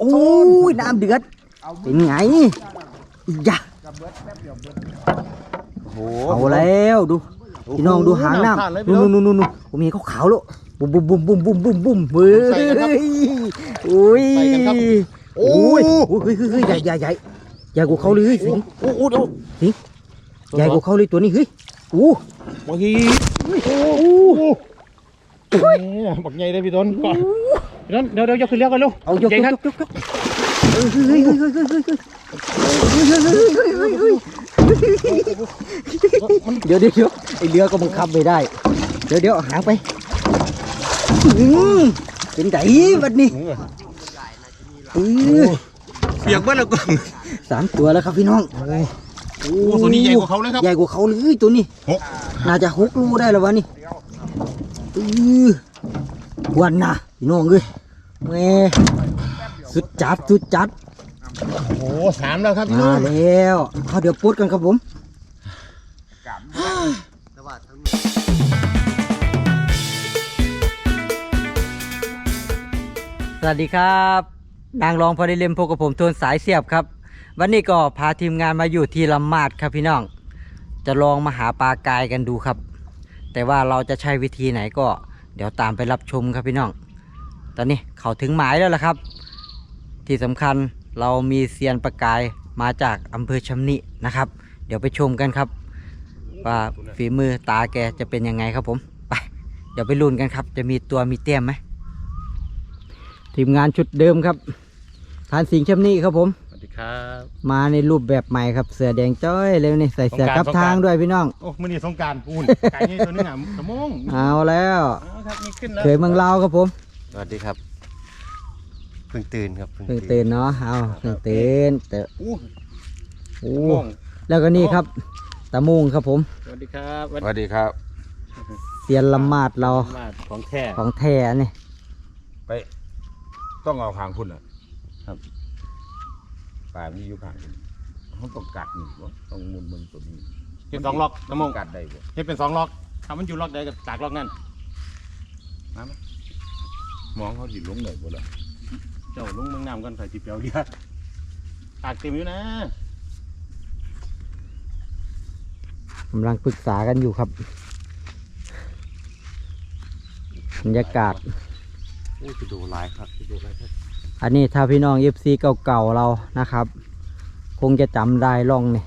โอ้ยน้ำเดือดเอาเป็นไงอียะกับเบิดแป๊บเดียวเบิดโอ้โห เอาแล้วดูพี่น้องดูหางน้ำนู่นนู่นนู่นนู่นผมเห็นเขาขาวๆแล้วบุ้มบุ้มบุ้มบุ้มบุ้มบุ้มบุ้มเฮ้ยโอ้ยโอ้ยโอ้ยเฮ้ยเฮ้ยเฮ้ยใหญ่ใหญ่ใหญ่ใหญ่กว่าเขาเลยเฮ้ยสิงโอ้โหเดี๋ยวใหญ่กว่าเขาเลยตัวนี้เฮ้ยโอ้บางทีโอ้โหบักใหญ่เลยพี่ต้นก่อน เดี๋ยวเดี๋ยวยกขึ้นเรือก่อนลูกเอายกยกยกยกเดี๋ยวเดี๋ยวเดี๋ยวไอเรือก็บังคับไม่ได้ เดี๋ยวเดี๋ยวหางไปเป็นไงบัดนี้เปียกบ้านละกองสามตัวแล้วครับพี่น้องโอ้ตัวนี้ใหญ่กว่าเขาเลยครับใหญ่กว่าเขาเลยตัวนี้น่าจะหกลูได้แล้ววะนี่ วันน่ะพี่น้องเอ้ยแหม่สุดจัดสุดจัดโอ้โหสามแล้วครับพี่มาน้องแล้วเอาเดี๋ยวปุ๊ดกันครับผมสวัสดีครับ นางรองพอได้เล่มพบกับผมโทนสายเสียบครับ วันนี้ก็พาทีมงานมาอยู่ที่ลำมาดครับพี่น้อง จะลองมาหาปลากายกันดูครับ แต่ว่าเราจะใช้วิธีไหนก็ เดี๋ยวตามไปรับชมครับพี่น้อง ตอนนี้เขาถึงหมายแล้วละครับ ที่สำคัญเรามีเซียนปลากายมาจากอำเภอชำนินะครับ เดี๋ยวไปชมกันครับ ว่าฝีมือตาแกจะเป็นยังไงครับผมไปเดี๋ยวไปลุ้นกันครับ จะมีตัวมีเตี้ยมไหมทีมงานชุดเดิมครับ ทานสิงห์ชำนิครับผม ครับ มาในรูปแบบใหม่ครับเสือแดงจ้อยเลยนี่ใส่เสือสงกรานต์กับทางสงกรานต์ด้วยพี่น้องโอ้มื่อนี้สงกรารปูนไก่ใหญ่ตัวนึงอะสมองเอาแล้วเอาครับนี่ขึ้นแล้วเคยเมืองลาวครับผมสวัสดีครับเพิ่งตื่นครับเพิ่งตื่นเนาะเอาเพิ่งตื่นแต่อู้โอ้สมองแล้วก็นี่ครับตะมุงครับผม สวัสดีครับสวัสดีครับเซียนละมาดเรามาของแท้ของแท้นี่ไป ต้องเอาขางคุณอะครับ ป่ามีอยู่ขางคุณเขาต้องกัดนี่บ่ต้องมุนมันตัวนี้เห็นสองล็อกสมองกัดได้บ่เห็นเป็นสองล็อกถ้ามันอยู่ล็อกใดก็ตากล็อกนั่นมาไหมมองเขาดิลงได้บ่ล่ะเจ้าลุงเมืองน้ำกันใส่จีเปียวเดียวตากเต็มอยู่นะกำลังปรึกษากันอยู่ครับบรรยากาศ โอ้ยจะดูลายครับจะดูลายครับ อันนี้ถ้าพี่น้องเอฟซีเก่าๆเรานะครับ คงจะจำได้ร่องนี่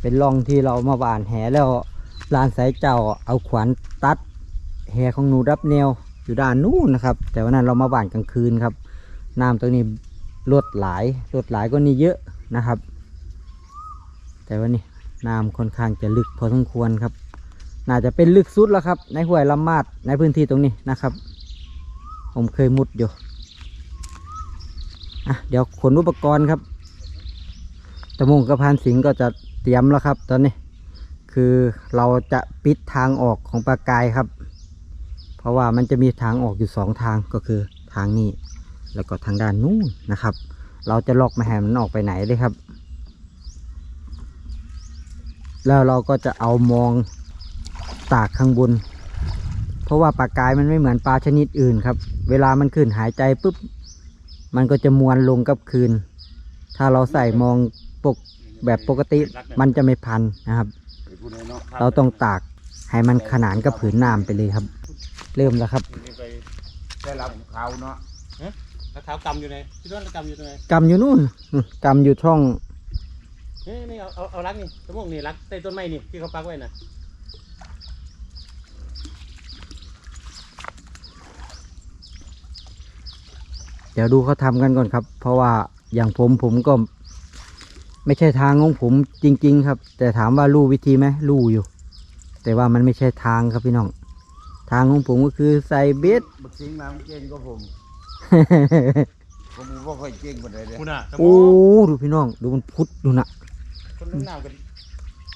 เป็นร่องที่เรามาหวานแหแล้วลานสายเจ้าเอาขวานตัดแหของหนูรับแนวอยู่ด้านนู้นนะครับ แต่วันนั้นเรามาหวานกลางคืนครับน้ำตรงนี้ลดหลายลดหลายก็นี่เยอะนะครับ แต่ว่านี่น้ำค่อนข้างจะลึกพอสมควรครับ น่าจะเป็นลึกสุดแล้วครับ ในห้วยลำมาดในพื้นที่ตรงนี้นะครับ ผมเคยมุดอยู่ อะเดี๋ยวขนอุปกรณ์ครับตะมุงกระพานสิงก็จะเตรียมแล้วครับ ตอนนี้ คือเราจะปิดทางออกของปลากายครับ เพราะว่ามันจะมีทางออกอยู่สองทางก็คือทางนี้ แล้วก็ทางด้านนู้นนะครับ เราจะล็อกไม่ให้มันออกไปไหนเลยครับ แล้วเราก็จะเอามองตากข้างบน เพราะว่าปลากายมันไม่เหมือนปลาชนิดอื่นครับ เวลามันขึ้นหายใจปุ๊บ มันก็จะมวนลงกับคืน ถ้าเราใส่มองปกแบบปกติมันจะไม่พันนะครับไปพูดให้เนาะเราต้องตากให้มันขนานกับผืนน้ำไปเลยครับ เริ่มแล้วครับนี่ไปได้รับข่าวเนาะแล้วเท้ากำอยู่ไหนพี่ต้นกำอยู่ตรงไหนกำอยู่นู่นอืมกำอยู่ช่องนี่นี่เอาเอาเอารักนี่สมองนี่รักใต้ต้นไม้นี่ที่เขาปักไว้น่ะ เดี๋ยวดูเขาทำกันก่อนครับ เพราะว่าอย่างผมผมก็ ไม่ใช่ทางของผมจริง ๆ ครับ แต่ถามว่ารู้วิธีไหมรู้อยู่ แต่ว่ามันไม่ใช่ทางครับพี่น้อง ทางของผมก็คือใส่เบ็ดบักสิงมามันเก่งก็ผม ผมบ่ค่อยเก่งปานใดเด้คุณอะสมโอ้องดูพี่น้อง ดูมันพุดดูนะคนลงน้ำกัน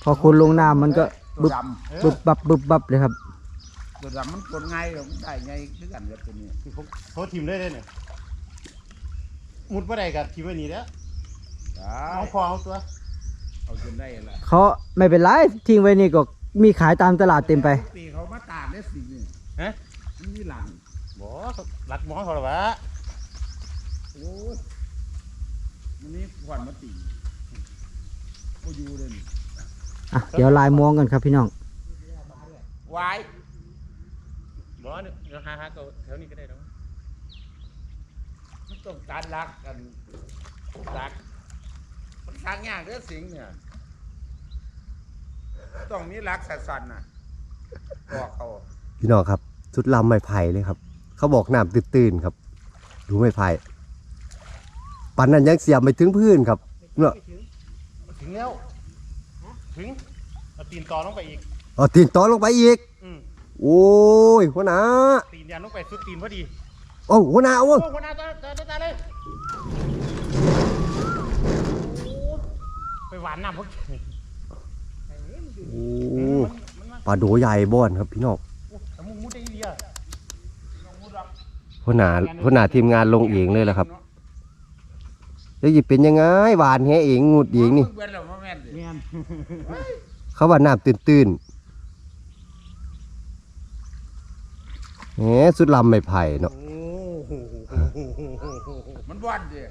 พอคนลงน้ำมันก็ตัวบึบดเออบึบบับบึบบับเลยครับำตัวดำมันกดง่ายหรอกมันได้ง่ายคือกันกับตัวนี้ที่เขาเขาทีมได้เลยเนี่ย มุดว่าใดกับทีมไว้นี่แล้วได้เอาพอเอาตัว เอาจนได้ละเขาไม่เป็นไรทิ้งไว้นี่ก็มีขายตามตลาดเต็มไป ปีเขามาตากได้สินี่ฮะ มันมีหลังบ่รักหมอเขาหรอวะโอ้ยมันนี้ขวัญมาตีก็อยู่เลยนี่อะเดี๋ยวลายมองกันครับพี่น้อง วายบ่เนี่ยเดี๋ยวหาหาตัวแถวนี้ก็ได้แล้วมัน ต้องการรักกันรักมันทางยากเรื่องสิงเนี่ย ต้องมีรักสันๆน่ะบอกเขาพี่น้องครับ ชุดลำไม้ไผ่เลยครับ เขาบอกน้ำตื้นๆครับ ดูไม้ไผ่ปันนั้นยังเสียบไม่ถึงพื้นครับเนาะถึงแล้วถึงเอาตีนต่อลงไปอีกเอาตีนต่อลงไปอีกอืมโอ้ยหัวหน้าตีนยันลงไปสุดตีนพอดี โอ้หัวหน้าโอ้โอ้ยหัวหน้าตาตาตาตาเลยโอ้ไปหวานน้ำพวกโอ้ปลาโดใหญ่บ่อนครับพี่น้องแต่มึงมุดได้ดีอะหัวหน้าหัวหน้าทีมงานลงเองเลยแหละครับแล้วจะเป็นยังไงหวานแฮเองงูดเองนี่เว้นแล้วมาแม่นดิเมียนเขาว่าน้ำตื้นๆแหมสุดลำไม้ไผ่เนาะ โอ้โห มันวันดิ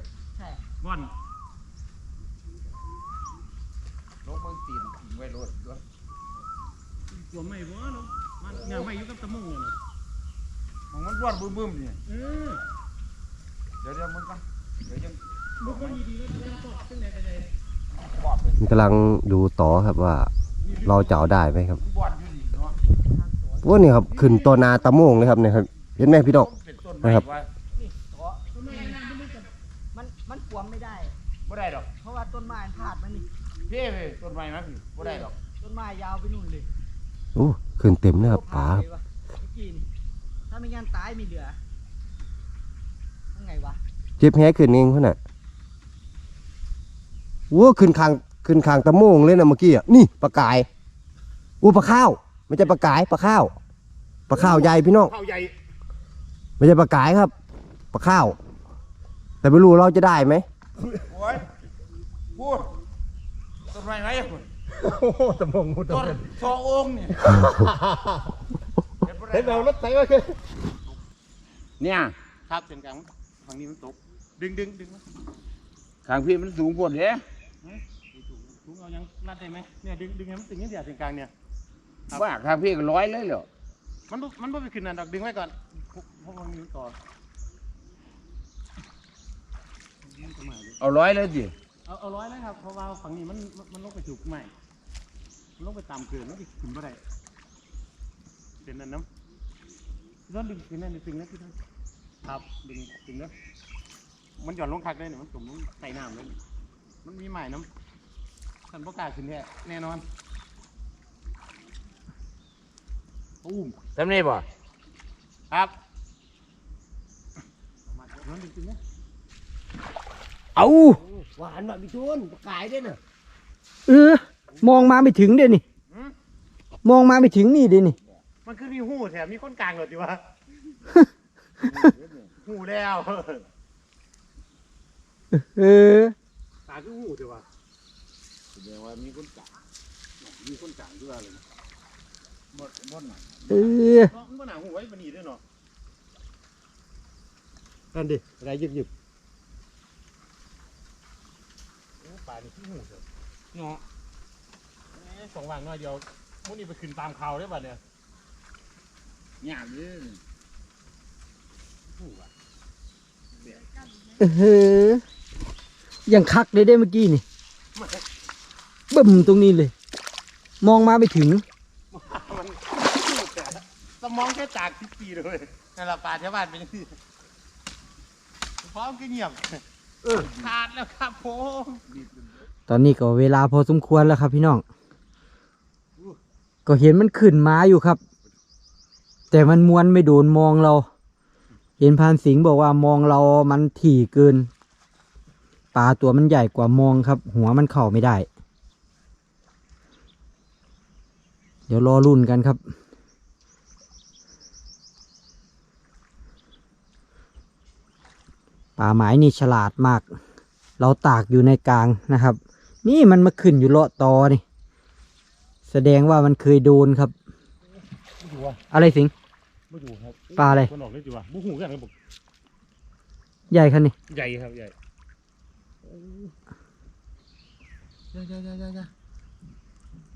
ม่อนลงเมืองตีนทิ้งไว้รถด้วยตัวไม่บ่เนาะมันเนี่ยไม่อยู่กับตะมุงเลยนะมันมันวันบึ้มๆนี่เออเดี๋ยวเดี๋ยวมึงกันเดี๋ยวยังบุกคนดีๆแล้วจะปอกขึ้นไหนไปไหนบอดเลยมันกำลังดูต่อครับว่า เราจะเอาได้ไหมครับบอดอยู่นี่เนาะพวกนี้ครับขึ้นตัวนาตะโมงเลยครับเนี่ยครับเห็นไหมพี่ดอกเป็นต้นไม้นะครับ ไว้ มันมันขวมไม่ได้ บ่ได้ดอก เพราะว่าต้ นไม้พาดมันนี่พี่เว้ยต้นไม้มาพี่บ่ได้ดอกต้นไม้ยาวไปนู่นเลยโอ้ขึ้นเต็มเลยครับป๋าครับเมื่อกี้นี่ถ้าไม่งั้นตายไม่เหลือยังไงวะเจ็บแฮขึ้นเองพ่อน่ะโอ้ขึ้นคางขึ้นคางตะโมงเลยนะเมื่อกี้อะนี่ปลากายโอ้ปลาข้าวไม่ใช่ปลากายปลาข้าวปลาข้าวใหญ่พี่น้องข้าวใหญ่ไม่ใช่ปลากายครับปลาข้าว แต่ไม่รู้เราจะได้ไหม โอ้ย พูดต้นไม้ไหมคุณโอ้โหตะมุงมุดต้นทอองค์นี่เห็นเรารถไถมาคือเนี่ยครับเส้นกลางฝั่งนี้มันตก ดึงดึงดึงมาข้างพี่มันสูงปวดเด้ลุงเอายังรัดได้ไหมเนี่ยดึงดึงให้มันตึงให้เดียวเส้นกลางเนี่ยครับว่าข้างพี่ก็ร้อยเลยเหรอมันบ่มันบ่ไปขึ้นนั่นดอกดึงไว้ก่อนพวกพวกมันมีต่อมันก็มาดิเอาร้อยเลยสิ เอาเอาร้อยเลยครับ เพราะว่าฝั่งนี้มันมันมันลงไปถูกใหม่มันลงไปตามเกินมันจะขึ้นบ่ได้เป็นนั่นน้ำย้อนดึงขึ้นนั่นดึงนะพี่ท่านครับดึงดึงนะมันหย่อนลงคักเลยเนี่ยมันจมลงใส่น้ำเลยมันมีใหม่น้ำท่านประกล้าศขึ้นแท้แน่นอนตุ้มทำนี่บ่ครับมาย้อนดึงขึ้นนะเอา หวานแบบพี่ทุนปลากายด้วยน่ะเออ มองมาไม่ถึงเดี๋ยวนี่ มองมาไม่ถึงนี่เดี๋ยวนี่ มันคือมีหูแถมมีคนกลางเหรอจิวะ หูแล้วเออตาคือหูจิวะแสดงว่ามีคนกลางมีคนกลางด้วยอะไรนะหมดหมดน่ะเออเนาะมันก็หนาหูไว้ปนีด้วยเนาะนั่นดิอะไรยึบยึบโอ้ป่า นี่ขี้หูเถอะเนาะแหมสองวางน้อยเดียวมุนี่ไปขึ้นตามเขาได้ป่ะเนี่ยยากเลยหูอะเออยังคักเลยได้เมื่อกี้นี่บึ้มตรงนี้เลย มองมาไม่ถึง มันหูแต่สมองแค่จากสิบปีเลยนั่นแหละป่าแถวบ้านเป็นยังไงพร้อมก็เงียบเออ ขาดแล้วครับผมตอนนี้ก็เวลาพอสมควรแล้วครับพี่น้อง ก็เห็นมันขึ้นมาอยู่ครับ แต่มันมวนไม่โดนมองเรา เห็นพานสิงห์บอกว่ามองเรามันถี่เกินปลาตัวมันใหญ่กว่ามองครับ หัวมันเข้าไม่ได้ เดี๋ยวรอรุ่นกันครับ ป่าไม้นี่ฉลาดมาก เราตากอยู่ในกลางนะครับ นี่มันมาขึ้นอยู่เลาะตอนี่ แสดงว่ามันเคยโดนครับไม่อยู่อะอะไรสิงห์ไม่อยู่ครับปลาอะไรคนออกเลยจิวะบุหูกันครับผมใหญ่คันนี้ใหญ่ครับใหญ่ใหญ่ใหญ่ใหญ่ใหญ่ใหญ่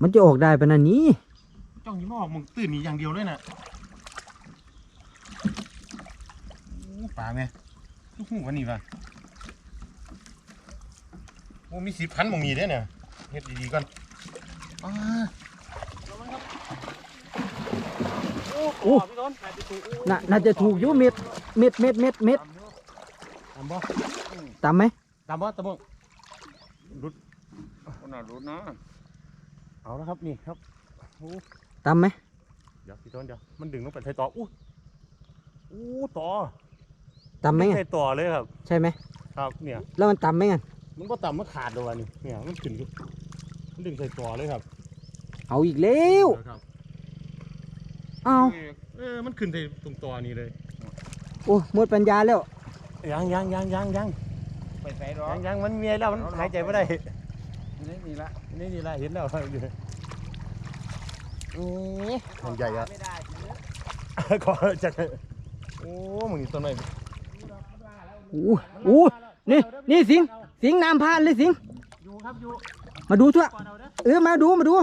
มันจะออกได้ปะนันนี้จ้องอยิ้มออกมึงตื่นหนี่อย่างเดียวเลยน่ะโอ้ปลาไหม ลูกหูวันนี้ป่ะโอ้มีสิบพันมองมีด้วยเนี่ยเฮ็ดดีๆก่อนอ่าโอ้พี่ต้นน่าน่าจะถูกอยู่เม็ดเม็ดเม็ดเม็ดเม็ดตามบ่ตามไหมตามบ่ตามบ่รุดคนน่ะรู้นะเอาแล้วครับนี่ครับโอ้ตามไหมเดี๋ยวพี่ต้นเดี๋ยวมันดึงลงไปใส่ต่ออู้อู้ต่อ ตามไหมไงใส่ต่อเลยครับ ใช่ไหมครับเนี่ย แล้วมันตามไหมไงมันก็ต่ำมันขาดเลยวะนี่เนี่ยมันขึ้นอยู่มันดึงใส่ต่อเลยครับเอาอีกแล้วครับเอาเออมันขึ้นใส่ตรงต่อนี้เลยโอ้หมดปัญญาแล้วยังยังยังยังยังไปใส่ดอยักงยังมันเมียแล้วมันหายใจไม่ได้นี่นี่ละนี่นี่ละเห็นแล้วอยู่นี่มันใหญ่อะไม่ได้ขอจากโอ้มึงนี่ต้นไม้โอ้โอ้นี่นี่สิงสิงน้ำพานเลยสิงอยู่ครับอยู่มาดูทั่วก่อนเออมาดูมาดู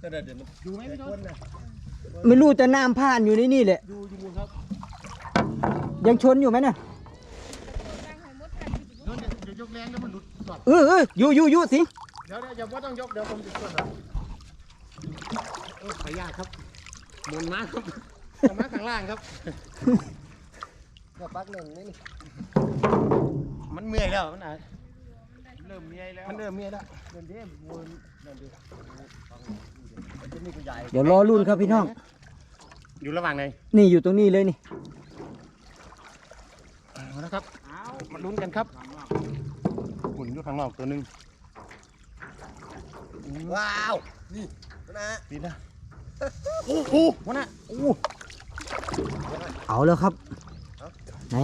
แต่เดี๋ยวมันอยู่ไหมพี่ต้นไม่รู้จะน้ำพานอยู่ในนี่แหละอยู่อยู่ครับ ยังชนอยู่ไหมน่ะเดี๋ยเออเอออยู่อยู่อยู่สิงเดี๋ยวเดี๋ยวอย่าว่าต้องยกเดี๋ยวผมจะช่วยครับ ขออนุญาตครับหมุนมาครับเอามาข้างล่างครับก็ปักหนึ่งนี่มันเมื่อยแล้วมันอะเริ่มเมียแล้วมันเริ่มเมื่อยแล้วเดินเด้วนนั่นดิมันจะมีกูใหญ่เดี๋ยวรอรุ่นครับพี่น้อง อยู่ระหว่างไหนนี่อยู่ตรงนี้เลยนี่เอาละครับมาลุ้นกันครับหมุนอยู่ข้างนอกตัวหนึงว้าว นี่นะดีนะ โอ้โหวันน่ะโอ้เอาแล้วครับ ไหน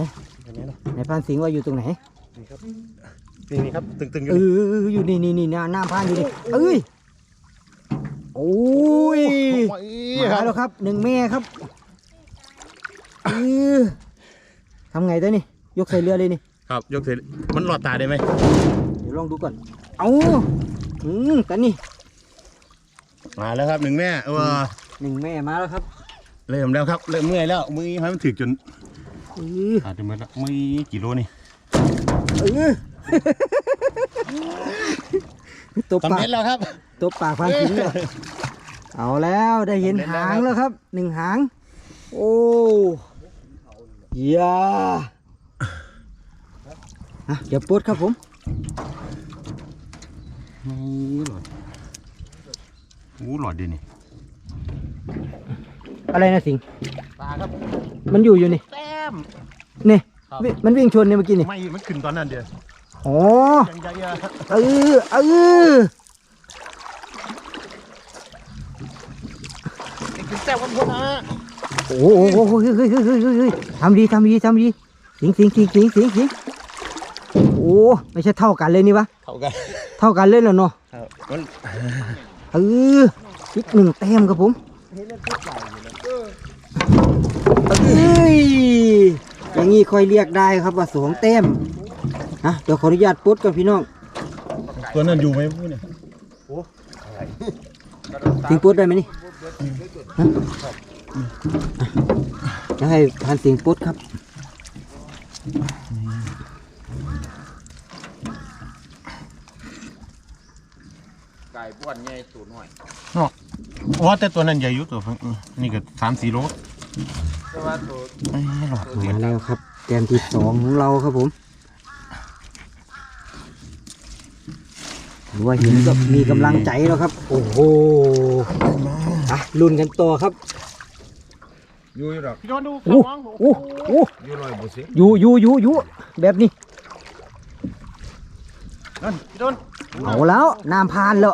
เห็นไหมล่ะไหนพานสิงห์ว่าอยู่ตรงไหนนี่ครับนี่นี่ครับตึงๆอเอยู่นี่ออยู่นี่นี่นี่น้ำพานอยู่นี่เอ้ยโอ้ยโอ้ยมาแล้วครับหนึ่งแม่ครับเออทำไงตัวนี่ยกใส่เรือเลยนี่ ครับ ยกเสร็จมันหลอดตาได้ไหมเดี๋ยวลองดูก่อน เอาอืมแต่นี่ มาแล้วครับหนึ่งแม่เออหนึ่งแม่มาแล้วครับ เริ่มแล้วครับเริ่มเมื่อยแล้วมือให้มันถึกจนเอออาจจะเมื่อยแล้วมือกี่โลนี่เออตัวสำปากเร็จแล้วครับ ตัวปากพันทิ้งเลยเอาแล้วได้เห็นสำเร็จแล้วหางแล้วครับหนึ่งหาง โอ้ยาอะเดี๋ยวปลดครับผมนี่หลอดโอ้หลอดดีนี่อะไรนะสิงห์ตาครับมันอยู่อยู่นี่แต้ม นี่ครับ วิมันวิ่งชนเนี่ยเมื่อกี้นี่ไม่มันขึ้นตอนนั้นเดียวอ๋อยังยังยังเออเออขึ้นแต้มวันพุธนะโอ้โหโอ้โหเฮ้ยเฮ้ยเฮ้ยเฮ้ยเฮ้ยเฮ้ยทำดีทำดีทำดีสิงสิงสิงสิงสิงสิงโอ้ไม่ใช่เท่ากันเลยนี่วะเข้ากันเท่ากันเลยเหรอเนาะครับมัน เอออีกหนึ่งแต้มครับผมเอ้ยอย่างนี้ค่อยเรียกได้ครับว่าสองแต้มนะเดี๋ยวขออนุญาตปลดก่อนพี่น้องตัวนั้นอยู่ไหมพูดเนี่ยสิงปลดได้ไหมนี่ฮะจะให้พันสิงปลดครับ ไก่ป้วนใหญ่ตูดหน่อยอ๋อแต่ตัวนั้นใหญ่อยู่ตัวฟังอืมนี่ก็สามสี่โลแต่ว่าตัวเอ้ยหลอดมาแล้วครับแต้มที่สองของเราครับผมหรือว่าเห็นก็มีกำลังใจแล้วครับ โอ้โหอะลุ้นกันต่อครับอยู่อยู่ดอกพี่โดนดูโอ้มองโอ้โอ้อยู่ลอยบุสิอยู่อยู่อยู่อยู่แบบนี้ นั่นพี่โดน เอาแล้วน้ำพานแล้ว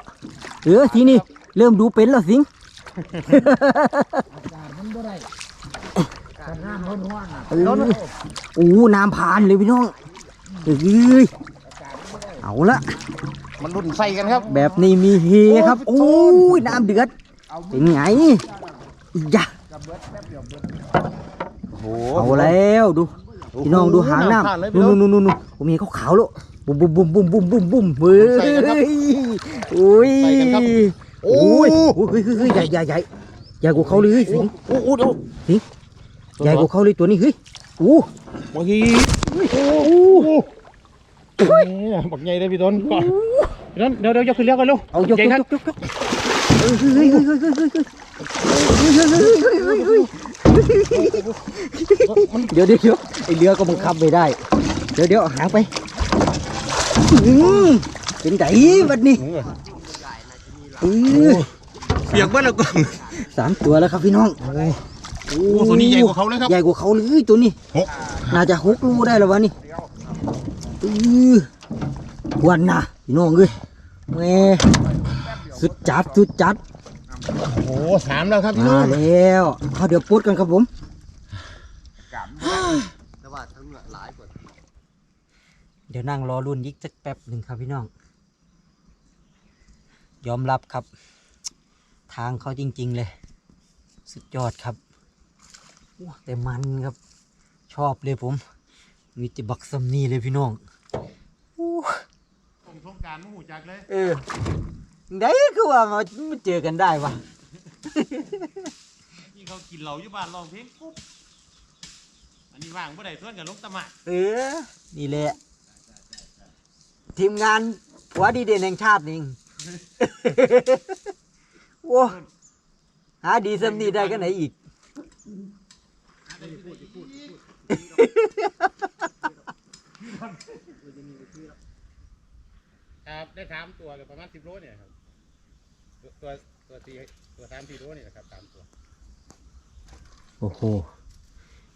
เออทีนี้เริ่มดูเป็นแล้วสิงเออโอ้น้ำพานเลยพี่น้องเอ้ยเอาละมันรุ่นใส่กันครับ แบบนี้มีเฮครับโอ้ยน้ำเดือดเอาเป็นไงอียะโอ้โหเอาแล้วดูพี่น้องดูหางน้ำนู่นนู่นนู่นนู่นผมเห็นเขาขาวๆแล้ว บุ้มบุ้มบุ้มบุ้มบุ้มบุ้มบุ้มเฮ้ยโอ้ยไปกัโอ้ยโอ้ยเฮ้ยใหญ่ใหญ่ใหญ่ใหญ่กว่าเขาเลยสิงโอ้โหสิงใหญ่กว่าเขาเลยตัวนี้เฮ้ยโอ้บางทีโอ้โหบักใหญ่เลยพี่ต้นก่อนพี่ต้นเดี๋ยวเดี๋ยวยกขึ้นเรืยกกันลูกเอายกยกยกยกเฮ้ยเฮ้ยเฮ้ยเฮ้ยเฮ้ยเฮ้ยเดี๋ยวเดี๋ยวไอเรือก็บังคับไม่ได้ เดี๋ยวเดี๋ยวหางไป อืมเป็นไงวันนี้อือเปียกเบิ้ลแล้วก็สามตัวแล้วครับพี่น้องโอ้ตัวนี้ใหญ่กว่าเขาเลยครับ ใหญ่กว่าเขาเลยตัวนี้หกน่าจะหกลูได้แล้ววะนี่อือวันน่ะพี่น้องเอ้ยแหม่สุดจัดสุดจัดโอ้สามแล้วครับพี่มาน้องแล้วเอาเดี๋ยวปุ๊ดกันครับผม แต่ว่าทั้งหลายกว่า เดี๋ยวนั่งรอรุ่นยิกสักแป๊บหนึ่งครับพี่น้อง ยอมรับครับ ทางเขาจริง ๆ เลย สุดยอดครับโอ้แต่มันครับ ชอบเลยผม มีแติบักซัมนี่เลยพี่น้องโอ้ผมสงการมหูจักเลย เออได้คือว่ามามาเจอกันได้วะที่เขากินเหล้าอยู่บ้านร้องเพลงปุ๊บอันนี้ว่างเมื่อใดทวนกับลงตะหมากเออ นี่แหละ ทีมงานหัวดีเด่นแห่งชาตินี่โอ้หาดีซัมนี่ได้กันไหนอีก ครับได้สามตัวกับประมาณสิบโลเนี่ยครับ ตัวตัวตัวสี่ตัวสามสี่โลเนี่ยนะครับสามตัวโอ้โห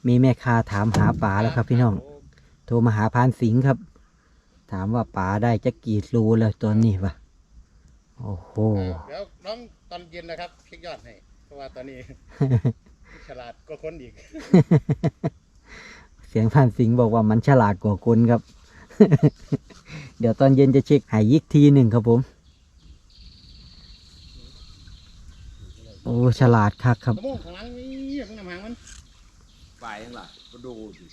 มีแม่ค้าถามหาป๋าแล้วครับพี่น้องโทรมาหาพานสิงห์ครับ ถามว่าป๋าได้จะกี่โลแล้วตอนนี้วะโอ้โห เดี๋ยวน้องตอนเย็นนะครับเช็คยอดให้เพราะว่าตอนนี้ ฉลาดก็คนอีก เสียงพานสิงห์บอกว่ามันฉลาดกว่าคนครับ เดี๋ยวตอนเย็นจะเช็คหายยิกทีหนึ่งครับผม โอ้ฉลาดคักครับกระโมงข้างหลังนี่ข้างน้ำหางมัน ไปยังล่ะก็ดูดิ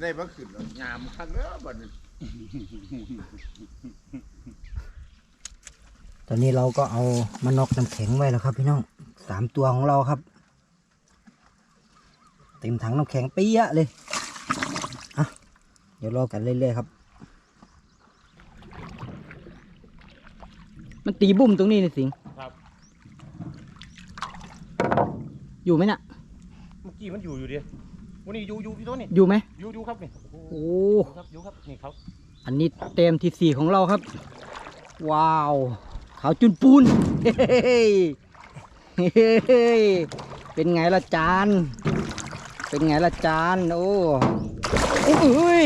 ได้มาขึ้นแล้วยามข้างแล้วบัดนี้ตอนนี้เราก็เอามานอกน้ำแข็งไว้แล้วครับ พี่น้องสามตัวของเราครับ เต็มถังน้ำแข็งเปี้ยะเลยอะเดี๋ยวรอกันเรื่อยๆครับ มันตีบุ้มตรงนี้นี่สิงครับ อยู่ไหมน่ะ เมื่อกี้มันอยู่อยู่ดิ วันนี้อยู่อยู่พี่ต้นนี่อยู่ไหมอยู่อยู่ครับนี่โอ้โหโอ้อยู่ครับอยู่ครับนี่เขาอันนี้เต็มที่สี่ของเราครับ ว้าวขาวจุนปูนเฮ้ยเฮ้ยเป็นไงล่ะจาน เป็นไงล่ะจานโอ้โอ้ย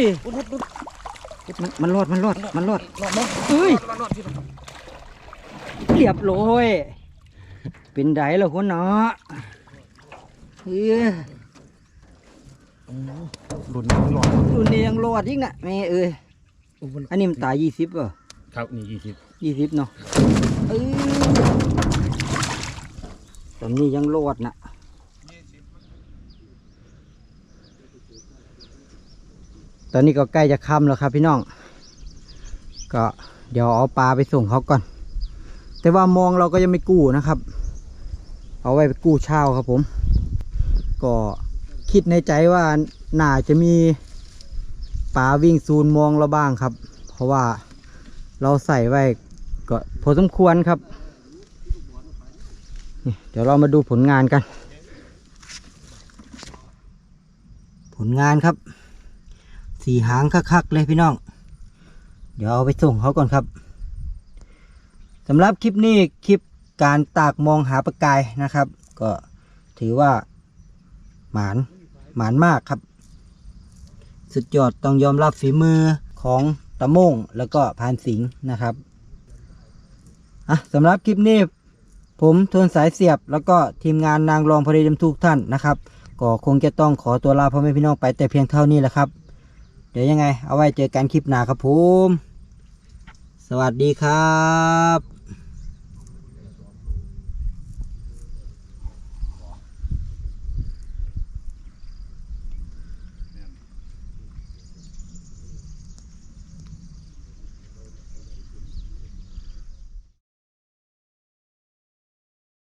มันมันรอดมันรอดมันรอดรอดมั้งเอ้ยรอดรอดพี่ต้นเรียบร้อยเป็นไดล่ะคนเนาะเอ้ย หลุดรอดรุ่นนี้ยังรอดอีกนะแม่เอ้ยอันนี้มันตายยี่สิบป่ะครับนี่ยี่สิบยี่สิบเนาะเอ้ยตอนนี้ยังรอดนะตอนนี้ก็ใกล้จะค่ำแล้วครับพี่น้อง ก็เดี๋ยวเอาปลาไปส่งเขาก่อน แต่ว่ามองเราก็ยังไม่กู้นะครับ เอาไว้ไปกู้เช่าครับผม ก็ คิดในใจว่าน่าจะมีปลาวิ่งซูนมองเราบ้างครับ เพราะว่าเราใส่ไว้ก็พอสมควรครับ เดี๋ยวเรามาดูผลงานกัน ผลงานครับ สีหางคักๆเลยพี่น้อง เดี๋ยวเอาไปส่งเขาก่อนครับสำหรับคลิปนี้คลิปการตากมองหาปลากายนะครับ ก็ถือว่าหมาน หมานมากครับ สุดยอดต้องยอมรับฝีมือของตะโมงแล้วก็พานสิงห์นะครับอะสำหรับคลิปนี้ ผมทวนสายเสียบ แล้วก็ทีมงานนางรองพอดีดมทุกท่านนะครับ ก็คงจะต้องขอตัวลาพ่อแม่พี่น้องไปแต่เพียงเท่านี้แหละครับ เดี๋ยวยังไง เอาไว้เจอกันคลิปหน้าครับผม สวัสดีครับ